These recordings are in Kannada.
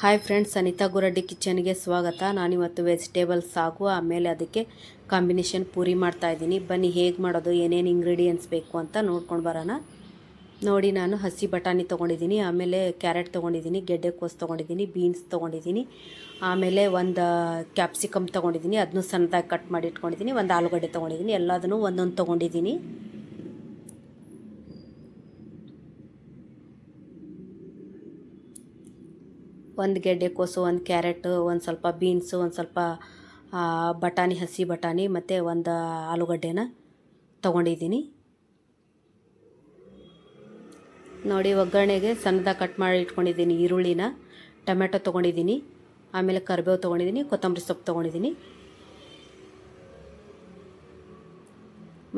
ಹಾಯ್ ಫ್ರೆಂಡ್ಸ್ ಅನಿತಾ ಗುರಡ್ಡಿ ಕಿಚನ್ಗೆ ಸ್ವಾಗತ. ನಾನಿವತ್ತು ವೆಜಿಟೇಬಲ್ ಸಾಗು, ಆಮೇಲೆ ಅದಕ್ಕೆ ಕಾಂಬಿನೇಷನ್ ಪೂರಿ ಮಾಡ್ತಾ ಇದ್ದೀನಿ. ಬನ್ನಿ, ಹೇಗೆ ಮಾಡೋದು, ಏನೇನು ಇಂಗ್ರೀಡಿಯೆಂಟ್ಸ್ ಬೇಕು ಅಂತ ನೋಡ್ಕೊಂಡು ಬರೋಣ. ನೋಡಿ, ನಾನು ಹಸಿ ಬಟಾಣಿ ತೊಗೊಂಡಿದ್ದೀನಿ, ಆಮೇಲೆ ಕ್ಯಾರೆಟ್ ತೊಗೊಂಡಿದ್ದೀನಿ ಗೆಡ್ಡೆಕೋಸು ತೊಗೊಂಡಿದ್ದೀನಿ ಬೀನ್ಸ್ ತೊಗೊಂಡಿದ್ದೀನಿ, ಆಮೇಲೆ ಒಂದು ಕ್ಯಾಪ್ಸಿಕಮ್ ತೊಗೊಂಡಿದ್ದೀನಿ ಅದನ್ನು ಸಣ್ಣದಾಗಿ ಕಟ್ ಮಾಡಿ ಇಟ್ಕೊಂಡಿದ್ದೀನಿ, ಒಂದು ಆಲೂಗಡ್ಡೆ ತೊಗೊಂಡಿದ್ದೀನಿ, ಎಲ್ಲದನ್ನು ಒಂದೊಂದು ತೊಗೊಂಡಿದ್ದೀನಿ. ಒಂದು ಗೆಡ್ಡೆಕೋಸು ಒಂದು ಕ್ಯಾರೆಟು, ಒಂದು ಸ್ವಲ್ಪ ಬೀನ್ಸು, ಒಂದು ಸ್ವಲ್ಪ ಬಟಾಣಿ, ಹಸಿ ಬಟಾಣಿ ಮತ್ತು ಒಂದು ಆಲೂಗಡ್ಡೆನ ತೊಗೊಂಡಿದ್ದೀನಿ. ನೋಡಿ, ಒಗ್ಗರಣೆಗೆ ಸಣ್ಣದಾಗಿ ಕಟ್ ಮಾಡಿ ಇಟ್ಕೊಂಡಿದ್ದೀನಿ ಈರುಳ್ಳಿನ. ಟೊಮೆಟೊ ತೊಗೊಂಡಿದ್ದೀನಿ, ಆಮೇಲೆ ಕರಿಬೇವು ತೊಗೊಂಡಿದ್ದೀನಿ, ಕೊತ್ತಂಬರಿ ಸೊಪ್ಪು ತೊಗೊಂಡಿದ್ದೀನಿ.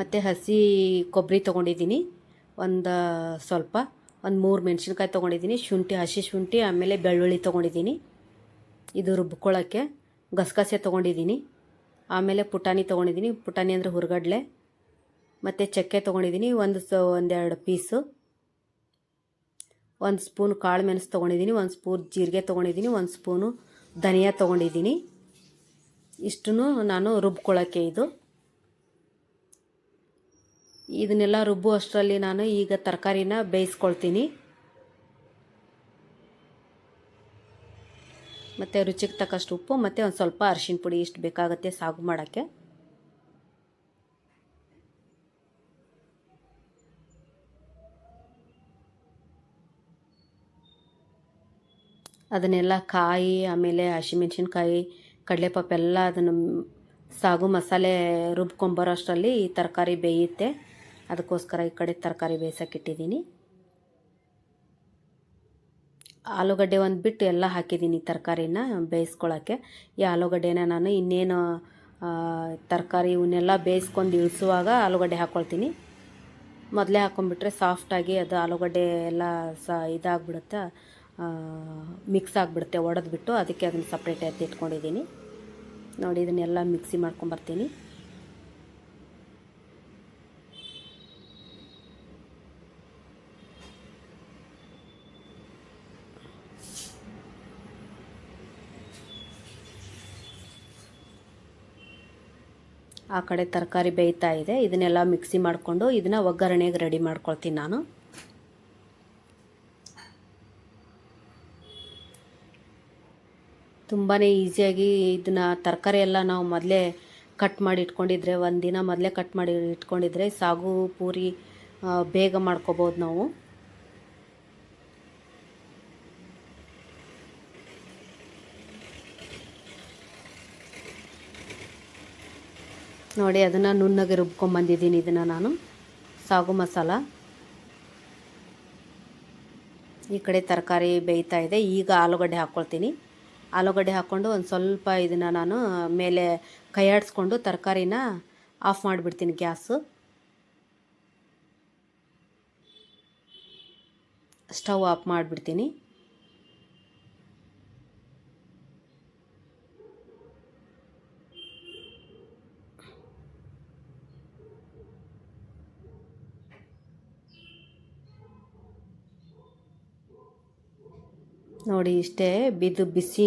ಮತ್ತು ಹಸಿ ಕೊಬ್ಬರಿ ತೊಗೊಂಡಿದ್ದೀನಿ, ಒಂದು ಸ್ವಲ್ಪ. ಒಂದು ಮೂರು ಮೆಣಸಿನ್ಕಾಯಿ ತೊಗೊಂಡಿದ್ದೀನಿ, ಶುಂಠಿ, ಹಸಿ ಶುಂಠಿ, ಆಮೇಲೆ ಬೆಳ್ಳುಳ್ಳಿ ತೊಗೊಂಡಿದ್ದೀನಿ. ಇದು ರುಬ್ಕೊಳ್ಳೋಕ್ಕೆ ಗಸಗಸೆ ತೊಗೊಂಡಿದ್ದೀನಿ. ಆಮೇಲೆ ಪುಟಾಣಿ ತೊಗೊಂಡಿದ್ದೀನಿ. ಪುಟಾಣಿ ಅಂದರೆ ಹುರ್ಗಡ್ಲೆ, ಮತ್ತು ಚಕ್ಕೆ ತೊಗೊಂಡಿದ್ದೀನಿ, ಒಂದು ಸ, ಒಂದೆರಡು ಪೀಸು. ಒಂದು ಸ್ಪೂನ್ ಕಾಳು ಮೆಣಸು ತೊಗೊಂಡಿದ್ದೀನಿ, ಒಂದು ಸ್ಪೂನ್ ಜೀರಿಗೆ ತೊಗೊಂಡಿದ್ದೀನಿ, ಒಂದು ಸ್ಪೂನು ಧನಿಯಾ ತೊಗೊಂಡಿದ್ದೀನಿ. ಇಷ್ಟನ್ನು ನಾನು ರುಬ್ಕೊಳ್ಳೋಕ್ಕೆ ಇದು. ಇದನ್ನೆಲ್ಲ ರುಬ್ಬುವಷ್ಟರಲ್ಲಿ ನಾನು ಈಗ ತರಕಾರಿನ ಬೇಯಿಸ್ಕೊಳ್ತೀನಿ. ಮತ್ತು ರುಚಿಗೆ ತಕ್ಕಷ್ಟು ಉಪ್ಪು, ಮತ್ತು ಒಂದು ಸ್ವಲ್ಪ ಅರಿಶಿನ ಪುಡಿ ಇಷ್ಟು ಬೇಕಾಗುತ್ತೆ ಸಾಗು ಮಾಡೋಕ್ಕೆ. ಅದನ್ನೆಲ್ಲ ಕಾಯಿ, ಆಮೇಲೆ ಹಸಿಮೆಣ್ಸಿನ್ಕಾಯಿ ಕಡಲೆಪಾಪೆಲ್ಲ ಅದನ್ನು ಸಾಗು ಮಸಾಲೆ ರುಬ್ಕೊಂಬರೋ ಅಷ್ಟರಲ್ಲಿ ಈ ತರಕಾರಿ ಬೇಯುತ್ತೆ. ಅದಕ್ಕೋಸ್ಕರ ಈ ಕಡೆ ತರಕಾರಿ ಬೇಯಿಸೋಕ್ಕಿಟ್ಟಿದ್ದೀನಿ ಆಲೂಗಡ್ಡೆ ಒಂದು ಬಿಟ್ಟು ಎಲ್ಲ ಹಾಕಿದ್ದೀನಿ ತರಕಾರಿನ ಬೇಯಿಸ್ಕೊಳ್ಳೋಕ್ಕೆ ಈ ಆಲೂಗಡ್ಡೆನ ನಾನು ಇನ್ನೇನು ತರಕಾರಿ ಇವನ್ನೆಲ್ಲ ಬೇಯಿಸ್ಕೊಂಡು ಇಳಿಸುವಾಗ ಆಲೂಗಡ್ಡೆ ಹಾಕ್ಕೊಳ್ತೀನಿ ಮೊದಲೇ ಹಾಕ್ಕೊಂಡ್ಬಿಟ್ರೆ ಸಾಫ್ಟಾಗಿ ಅದು ಆಲೂಗಡ್ಡೆ ಎಲ್ಲ ಸ, ಇದಾಗ್ಬಿಡುತ್ತೆ ಮಿಕ್ಸ್ ಆಗಿಬಿಡುತ್ತೆ, ಒಡೆದ್ಬಿಟ್ಟು ಅದಕ್ಕೆ ಅದನ್ನು ಸಪ್ರೇಟ್ ಎತ್ತಿಟ್ಕೊಂಡಿದ್ದೀನಿ. ನೋಡಿ, ಇದನ್ನೆಲ್ಲ ಮಿಕ್ಸಿ ಮಾಡ್ಕೊಂಬರ್ತೀನಿ ಆ ಕಡೆ ತರಕಾರಿ ಬೇಯ್ತಾ ಇದೆ. ಇದನ್ನೆಲ್ಲ ಮಿಕ್ಸಿ ಮಾಡಿಕೊಂಡು ಇದನ್ನು ಒಗ್ಗರಣೆಗೆ ರೆಡಿ ಮಾಡ್ಕೊಳ್ತೀನಿ ನಾನು. ತುಂಬಾ ಈಸಿಯಾಗಿ ಇದನ್ನ ತರಕಾರಿ ಎಲ್ಲ ನಾವು ಮೊದಲೇ ಕಟ್ ಮಾಡಿ ಇಟ್ಕೊಂಡಿದ್ರೆ, ಒಂದಿನ ದಿನ ಮೊದಲೇ ಕಟ್ ಮಾಡಿ ಇಟ್ಕೊಂಡಿದ್ರೆ ಸಾಗು, ಪೂರಿ ಬೇಗ ಮಾಡ್ಕೋಬೋದು ನಾವು. ನೋಡಿ, ಅದನ್ನು ನುಣ್ಣಗೆ ರುಬ್ಕೊಂಬಂದಿದ್ದೀನಿ ಇದನ್ನು ನಾನು. ಸಾಗು ಮಸಾಲ. ಈ ಕಡೆ ತರಕಾರಿ ಬೇಯ್ತಾ ಇದೆ. ಈಗ ಆಲೂಗಡ್ಡೆ ಹಾಕ್ಕೊಳ್ತೀನಿ ಆಲೂಗಡ್ಡೆ ಹಾಕ್ಕೊಂಡು ಒಂದು ಸ್ವಲ್ಪ ಇದನ್ನು ನಾನು ಮೇಲೆ ಕೈಯಾಡಿಸ್ಕೊಂಡು ತರಕಾರಿನ ಆಫ್ ಮಾಡಿಬಿಡ್ತೀನಿ ಗ್ಯಾಸು. ಸ್ಟವ್ ಆಫ್ ಮಾಡಿಬಿಡ್ತೀನಿ. ನೋಡಿ ಇಷ್ಟೇ ಬಿದ್ದು ಬಿಸಿ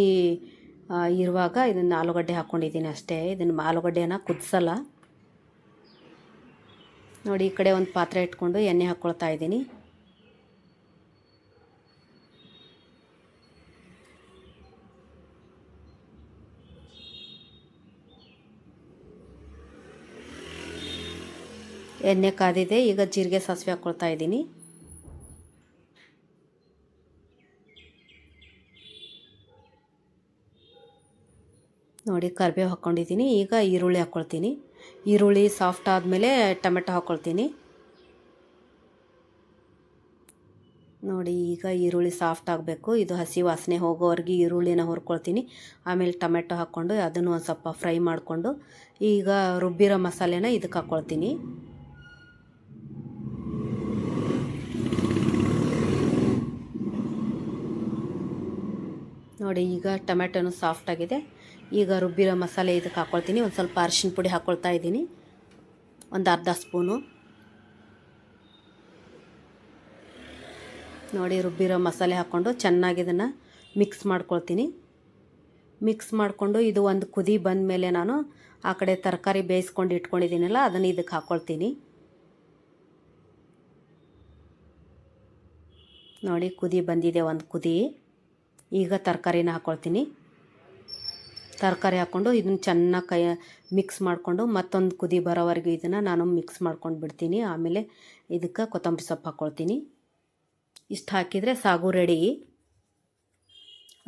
ಇರುವಾಗ ಇದನ್ನು ಆಲೂಗಡ್ಡೆ ಹಾಕ್ಕೊಂಡಿದ್ದೀನಿ ಅಷ್ಟೇ. ಇದನ್ನು ಆಲೂಗಡ್ಡೆನ ಕುದಿಸಲ್ಲ. ನೋಡಿ, ಈ ಕಡೆ ಒಂದು ಪಾತ್ರೆ ಇಟ್ಕೊಂಡು ಎಣ್ಣೆ ಹಾಕ್ಕೊಳ್ತಾ ಇದ್ದೀನಿ. ಎಣ್ಣೆ ಕಾದಿದೆ, ಈಗ ಜೀರಿಗೆ ಸಾಸಿವೆ ಹಾಕ್ಕೊಳ್ತಾ ಇದ್ದೀನಿ. ನೋಡಿ ಕರಿಬೇವು ಹಾಕ್ಕೊಂಡಿದ್ದೀನಿ ಈಗ ಈರುಳ್ಳಿ ಹಾಕ್ಕೊಳ್ತೀನಿ ಈರುಳ್ಳಿ ಸಾಫ್ಟ್ ಆದಮೇಲೆ ಟೊಮೆಟೊ ಹಾಕ್ಕೊಳ್ತೀನಿ ನೋಡಿ, ಈಗ ಈರುಳ್ಳಿ ಸಾಫ್ಟ್ ಆಗಬೇಕು. ಇದು ಹಸಿ ವಾಸನೆ ಹೋಗೋವರೆಗೆ ಈರುಳ್ಳಿನ ಹುರ್ಕೊಳ್ತೀನಿ. ಆಮೇಲೆ ಟೊಮೆಟೊ ಹಾಕ್ಕೊಂಡು ಅದನ್ನು ಒಂದು ಸ್ವಲ್ಪ ಫ್ರೈ ಮಾಡಿಕೊಂಡು ಈಗ ರುಬ್ಬಿರೋ ಮಸಾಲೆನ ಇದಕ್ಕೆ ಹಾಕ್ಕೊಳ್ತೀನಿ ನೋಡಿ, ಈಗ ಟೊಮೆಟೊನು ಸಾಫ್ಟ್ ಆಗಿದೆ. ಈಗ ರುಬ್ಬಿರೋ ಮಸಾಲೆ ಇದಕ್ಕೆ ಹಾಕ್ಕೊಳ್ತೀನಿ ಒಂದು ಸ್ವಲ್ಪ ಅರಿಶಿನ ಪುಡಿ ಹಾಕ್ಕೊಳ್ತಾ ಇದ್ದೀನಿ. ಒಂದು ಅರ್ಧ ಸ್ಪೂನು. ನೋಡಿ, ರುಬ್ಬಿರೋ ಮಸಾಲೆ ಹಾಕ್ಕೊಂಡು ಚೆನ್ನಾಗಿ ಇದನ್ನು ಮಿಕ್ಸ್ ಮಾಡ್ಕೊಳ್ತೀನಿ. ಮಿಕ್ಸ್ ಮಾಡಿಕೊಂಡು ಇದು ಒಂದು ಕುದಿ ಬಂದ ಮೇಲೆ ನಾನು ಆ ಕಡೆ ತರಕಾರಿ ಬೇಯಿಸ್ಕೊಂಡು ಇಟ್ಕೊಂಡಿದ್ದೀನಲ್ಲ, ಅದನ್ನು ಇದಕ್ಕೆ ಹಾಕ್ಕೊಳ್ತೀನಿ ನೋಡಿ, ಕುದಿ ಬಂದಿದೆ ಒಂದು ಕುದಿ. ಈಗ ತರಕಾರಿನ ಹಾಕ್ಕೊಳ್ತೀನಿ ತರಕಾರಿ ಹಾಕ್ಕೊಂಡು ಇದನ್ನು ಚೆನ್ನಾಗಿ ಕೈ ಮಿಕ್ಸ್ ಮಾಡಿಕೊಂಡು ಮತ್ತೊಂದು ಕುದಿ ಬರೋವರೆಗೂ ಇದನ್ನು ನಾನು ಮಿಕ್ಸ್ ಮಾಡ್ಕೊಂಡು ಬಿಡ್ತೀನಿ. ಆಮೇಲೆ ಇದಕ್ಕೆ ಕೊತ್ತಂಬರಿ ಸೊಪ್ಪು ಹಾಕ್ಕೊಳ್ತೀನಿ ಇಷ್ಟು ಹಾಕಿದರೆ ಸಾಗು ರೆಡಿ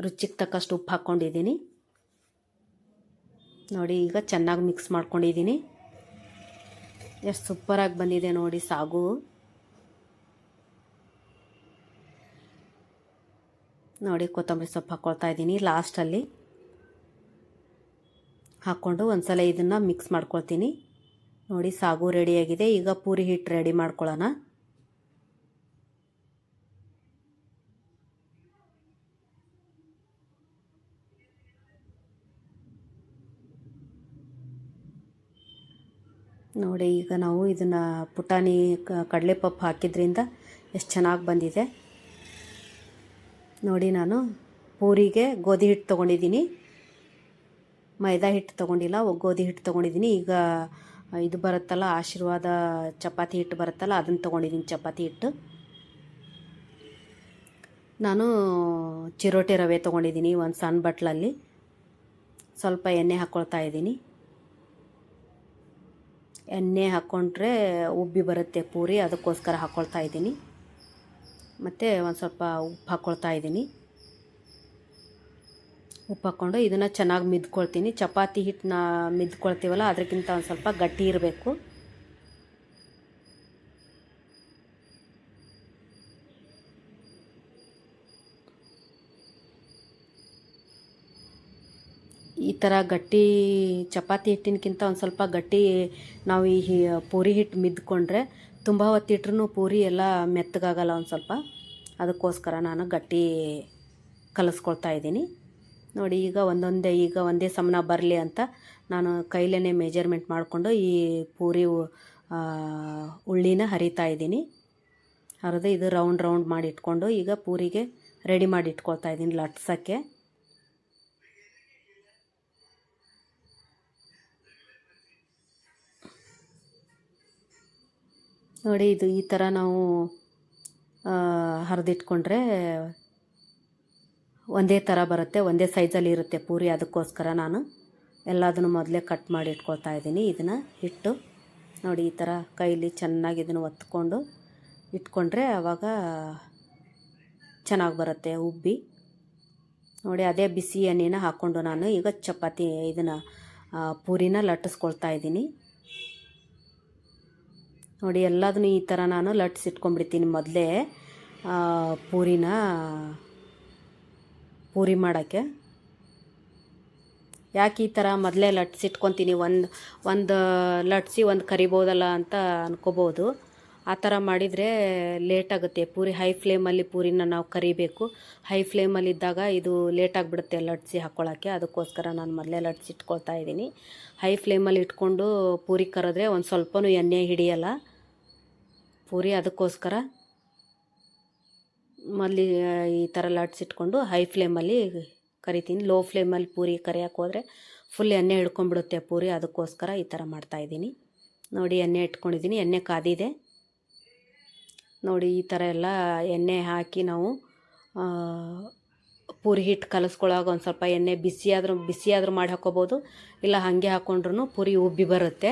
ರುಚಿಗೆ ತಕ್ಕಷ್ಟು ಉಪ್ಪು ಹಾಕ್ಕೊಂಡಿದ್ದೀನಿ ನೋಡಿ, ಈಗ ಚೆನ್ನಾಗಿ ಮಿಕ್ಸ್ ಮಾಡ್ಕೊಂಡಿದ್ದೀನಿ. ಎಷ್ಟು ಸೂಪರಾಗಿ ಬಂದಿದೆ ನೋಡಿ ಸಾಗು. ನೋಡಿ, ಕೊತ್ತಂಬರಿ ಸೊಪ್ಪು ಹಾಕ್ಕೊಳ್ತಾ ಇದ್ದೀನಿ ಲಾಸ್ಟಲ್ಲಿ. ಹಾಕ್ಕೊಂಡು ಒಂದ್ಸಲ ಇದನ್ನು ಮಿಕ್ಸ್ ಮಾಡ್ಕೊಳ್ತೀನಿ. ನೋಡಿ, ಸಾಗು ರೆಡಿಯಾಗಿದೆ. ಈಗ ಪೂರಿ ಹಿಟ್ಟು ರೆಡಿ ಮಾಡ್ಕೊಳ್ಳೋಣ. ನೋಡಿ, ಈಗ ನಾವು ಇದನ್ನು ಪುಟಾಣಿ ಕಡಲೆಪಪ್ಪು ಹಾಕಿದ್ರಿಂದ ಎಷ್ಟು ಚೆನ್ನಾಗಿ ಬಂದಿದೆ. ನೋಡಿ ನಾನು ಪೂರಿಗೆ ಗೋಧಿ ಹಿಟ್ಟು ತೊಗೊಂಡಿದ್ದೀನಿ. ಮೈದಾ ಹಿಟ್ಟು ತೊಗೊಂಡಿಲ್ಲ ಗೋಧಿ ಹಿಟ್ಟು ತೊಗೊಂಡಿದ್ದೀನಿ. ಈಗ ಇದು ಬರುತ್ತಲ್ಲ, ಆಶೀರ್ವಾದ ಚಪಾತಿ ಹಿಟ್ಟು ಬರುತ್ತಲ್ಲ, ಅದನ್ನು ತೊಗೊಂಡಿದ್ದೀನಿ ಚಪಾತಿ ಹಿಟ್ಟು. ನಾನು ಚಿರೋಟಿ ರವೆ ತೊಗೊಂಡಿದ್ದೀನಿ ಒಂದು ಸಣ್ಣ ಬಟ್ಲಲ್ಲಿ. ಸ್ವಲ್ಪ ಎಣ್ಣೆ ಹಾಕ್ಕೊಳ್ತಾ ಇದ್ದೀನಿ. ಎಣ್ಣೆ ಹಾಕ್ಕೊಂಡ್ರೆ ಉಬ್ಬಿ ಬರುತ್ತೆ ಪೂರಿ, ಅದಕ್ಕೋಸ್ಕರ ಹಾಕ್ಕೊಳ್ತಾ ಇದ್ದೀನಿ. ಮತ್ತು ಒಂದು ಸ್ವಲ್ಪ ಉಪ್ಪು ಹಾಕ್ಕೊಳ್ತಾ ಇದ್ದೀನಿ. ಉಪ್ಪು ಹಾಕ್ಕೊಂಡು ಇದನ್ನು ಚೆನ್ನಾಗಿ ಮಿದ್ಕೊಳ್ತೀನಿ. ಚಪಾತಿ ಹಿಟ್ಟನ್ನ ಮಿದ್ಕೊಳ್ತೀವಲ್ಲ ಅದಕ್ಕಿಂತ ಒಂದು ಸ್ವಲ್ಪ ಗಟ್ಟಿ ಇರಬೇಕು. ಈ ಥರ ಗಟ್ಟಿ ಚಪಾತಿ ಹಿಟ್ಟಿನಕ್ಕಿಂತ ಒಂದು ಸ್ವಲ್ಪ ಗಟ್ಟಿ ನಾವು ಈ ಪೂರಿ ಹಿಟ್ಟು ಮಿದ್ಕೊಂಡ್ರೆ ತುಂಬ ಹೊತ್ತಿಟ್ರೂ ಪೂರಿ ಎಲ್ಲ ಮೆತ್ತಗಾಗಲ್ಲ ಒಂದು ಸ್ವಲ್ಪ. ಅದಕ್ಕೋಸ್ಕರ ನಾನು ಗಟ್ಟಿ ಕಲಿಸ್ಕೊಳ್ತಾ ಇದ್ದೀನಿ. ನೋಡಿ, ಈಗ ಒಂದೊಂದೇ, ಈಗ ಒಂದೇ ಸಮನ ಬರಲಿ ಅಂತ ನಾನು ಕೈಲೇ ಮೆಜರ್ಮೆಂಟ್ ಮಾಡಿಕೊಂಡು ಈ ಪೂರಿ ಉಳ್ಳಿನ ಹರಿತಾ ಇದ್ದೀನಿ. ಹರಿದು ಇದು ರೌಂಡ್ ರೌಂಡ್ ಮಾಡಿ ಇಟ್ಕೊಂಡು ಈಗ ಪೂರಿಗೆ ರೆಡಿ ಮಾಡಿ ಇಟ್ಕೊಳ್ತಾ ಇದ್ದೀನಿ ಲಟ್ಸೋಕ್ಕೆ. ನೋಡಿ ಇದು ಈ ಥರ ನಾವು ಹರಿದಿಟ್ಕೊಂಡ್ರೆ ಒಂದೇ ಥರ ಬರುತ್ತೆ, ಒಂದೇ ಸೈಜಲ್ಲಿ ಇರುತ್ತೆ ಪೂರಿ. ಅದಕ್ಕೋಸ್ಕರ ನಾನು ಎಲ್ಲದನ್ನು ಮೊದಲೇ ಕಟ್ ಮಾಡಿ ಇಟ್ಕೊಳ್ತಾ ಇದ್ದೀನಿ. ಇದನ್ನು ಹಿಟ್ಟು ನೋಡಿ ಈ ಥರ ಕೈಲಿ ಚೆನ್ನಾಗಿ ಇದನ್ನು ಒತ್ಕೊಂಡು ಇಟ್ಕೊಂಡ್ರೆ ಆವಾಗ ಚೆನ್ನಾಗಿ ಬರುತ್ತೆ ಉಬ್ಬಿ. ನೋಡಿ ಅದೇ ಬಿಸಿ ಎಣ್ಣೆನ ಹಾಕ್ಕೊಂಡು ನಾನು ಈಗ ಚಪಾತಿ ಇದನ್ನು ಪೂರಿನ ಲಟ್ಟಿಸ್ಕೊಳ್ತಾ ಇದ್ದೀನಿ. ನೋಡಿ, ಎಲ್ಲದನ್ನು ಈ ಥರ ನಾನು ಲಟ್ಸಿಟ್ಕೊಂಡ್ಬಿಡ್ತೀನಿ ಮೊದಲೇ. ಪೂರಿನ, ಪೂರಿ ಮಾಡೋಕ್ಕೆ. ಯಾಕೆ ಈ ಥರ ಮೊದಲೇ ಲಟ್ಸಿಟ್ಕೊತೀನಿ ಒಂದು ಒಂದು ಲಟ್ಸಿ ಒಂದು ಕರಿಬೋದಲ್ಲ ಅಂತ ಅನ್ಕೋಬೋದು. ಆ ಥರ ಮಾಡಿದರೆ ಲೇಟಾಗುತ್ತೆ ಪೂರಿ ಹೈ ಫ್ಲೇಮಲ್ಲಿ ಪೂರಿನ ನಾವು ಕರಿಬೇಕು. ಹೈ ಫ್ಲೇಮಲ್ಲಿ ಇದ್ದಾಗ ಇದು ಲೇಟಾಗಿಬಿಡುತ್ತೆ ಲಟ್ಸಿ ಹಾಕ್ಕೊಳ್ಳೋಕ್ಕೆ ಅದಕ್ಕೋಸ್ಕರ ನಾನು ಮೊದಲೇ ಲಟ್ಸಿಟ್ಕೊಳ್ತಾ ಇದ್ದೀನಿ. ಹೈ ಫ್ಲೇಮಲ್ಲಿ ಇಟ್ಕೊಂಡು ಪೂರಿ ಕರೆದ್ರೆ ಒಂದು ಸ್ವಲ್ಪನೂ ಎಣ್ಣೆ ಹಿಡಿಯಲ್ಲ. ಪೂರಿ ಅದಕ್ಕೋಸ್ಕರ ಮೊದಲು ಈ ಥರ ಲಟ್ಸಿಟ್ಕೊಂಡು ಹೈ ಫ್ಲೇಮಲ್ಲಿ ಕರಿತೀನಿ. ಲೋ ಫ್ಲೇಮಲ್ಲಿ ಪೂರಿ ಕರಿಯೋಕೆ ಹೋದರೆ ಫುಲ್ ಎಣ್ಣೆ ಹಿಡ್ಕೊಂಡ್ಬಿಡುತ್ತೆ ಪೂರಿ. ಅದಕ್ಕೋಸ್ಕರ ಈ ಥರ ಮಾಡ್ತಾಯಿದ್ದೀನಿ ನೋಡಿ ಎಣ್ಣೆ ಇಟ್ಕೊಂಡಿದ್ದೀನಿ. ಎಣ್ಣೆ ಕಾದಿದೆ. ನೋಡಿ ಈ ಥರ ಎಲ್ಲ ಎಣ್ಣೆ ಹಾಕಿ ನಾವು ಪೂರಿ ಹಿಟ್ಟು ಕಲಿಸ್ಕೊಳ್ಳೋವಾಗ ಒಂದು ಸ್ವಲ್ಪ ಎಣ್ಣೆ ಬಿಸಿಯಾದರೂ ಬಿಸಿಯಾದರೂ ಮಾಡಿ ಹಾಕ್ಕೋಬೋದು ಇಲ್ಲ ಹಾಗೆ ಹಾಕ್ಕೊಂಡ್ರೂ ಪೂರಿ ಉಬ್ಬಿ ಬರುತ್ತೆ.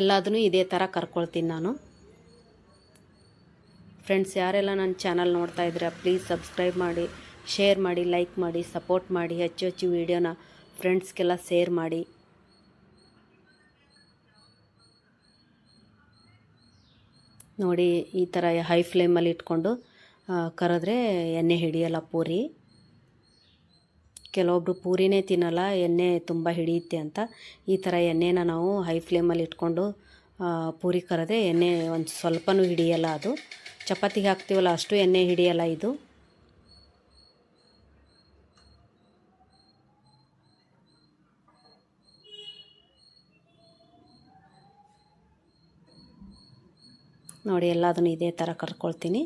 ಎಲ್ಲದನ್ನೂ ಇದೇ ಥರ ಕರ್ಕೊಳ್ತೀನಿ ನಾನು. ಫ್ರೆಂಡ್ಸ್ ಯಾರೆಲ್ಲ ನನ್ನ ಚಾನಲ್ ನೋಡ್ತಾ ಇದ್ದೀರಾ ಪ್ಲೀಸ್ ಸಬ್ಸ್ಕ್ರೈಬ್ ಮಾಡಿ ಶೇರ್ ಮಾಡಿ ಲೈಕ್ ಮಾಡಿ ಸಪೋರ್ಟ್ ಮಾಡಿ, ಹೆಚ್ಚು ಹೆಚ್ಚು ವೀಡಿಯೋನ ಫ್ರೆಂಡ್ಸ್ಗೆಲ್ಲ ಶೇರ್ ಮಾಡಿ. ನೋಡಿ ಈ ಥರ ಹೈ ಫ್ಲೇಮಲ್ಲಿ ಇಟ್ಕೊಂಡು ಕರೆದ್ರೆ ಎಣ್ಣೆ ಹಿಡಿಯಲ್ಲ ಪೂರಿ. ಕೆಲವೊಬ್ರು ಪೂರಿನೇ ತಿನ್ನಲ್ಲ, ಎಣ್ಣೆ ತುಂಬ ಹಿಡಿಯುತ್ತೆ ಅಂತ. ಈ ಥರ ಎಣ್ಣೆನ ನಾವು ಹೈ ಫ್ಲೇಮಲ್ಲಿ ಇಟ್ಕೊಂಡು ಪೂರಿ ಕರೆದ್ರೆ ಎಣ್ಣೆ ಒಂದು ಸ್ವಲ್ಪನೂ ಹಿಡಿಯಲ್ಲ ಅದು. ಚಪಾತಿಗೆ ಹಾಕ್ತೀವಲ್ಲ, ಅಷ್ಟು ಎಣ್ಣೆ ಹಿಡಿಯಲ್ಲ ಇದು. ನೋಡಿ, ಎಲ್ಲದನ್ನು ಇದೇ ಥರ ಕರ್ಕೊಳ್ತೀನಿ.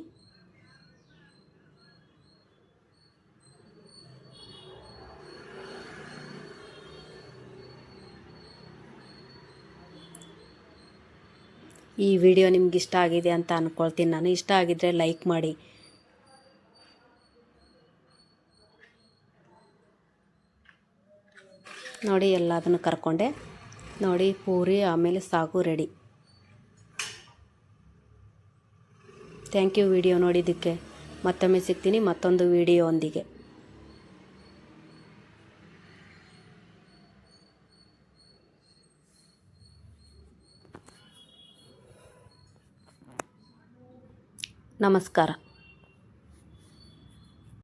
ಈ ವಿಡಿಯೋ ನಿಮ್ಗೆ ಇಷ್ಟ ಆಗಿದೆ ಅಂತ ಅಂದ್ಕೊಳ್ತೀನಿ ನಾನು ಇಷ್ಟ ಆಗಿದ್ರೆ ಲೈಕ್ ಮಾಡಿ. ನೋಡಿ, ಎಲ್ಲದನ್ನು ಕರ್ಕೊಂಡೆ. ನೋಡಿ, ಪೂರಿ, ಆಮೇಲೆ ಸಾಗು ರೆಡಿ. ಥ್ಯಾಂಕ್ ಯು ವಿಡಿಯೋ ನೋಡಿದ್ದಕ್ಕೆ. ಮತ್ತೊಮ್ಮೆ ಸಿಗ್ತೀನಿ ಮತ್ತೊಂದು ವಿಡಿಯೋ ಒಂದಿಗೆ. ನಮಸ್ಕಾರ.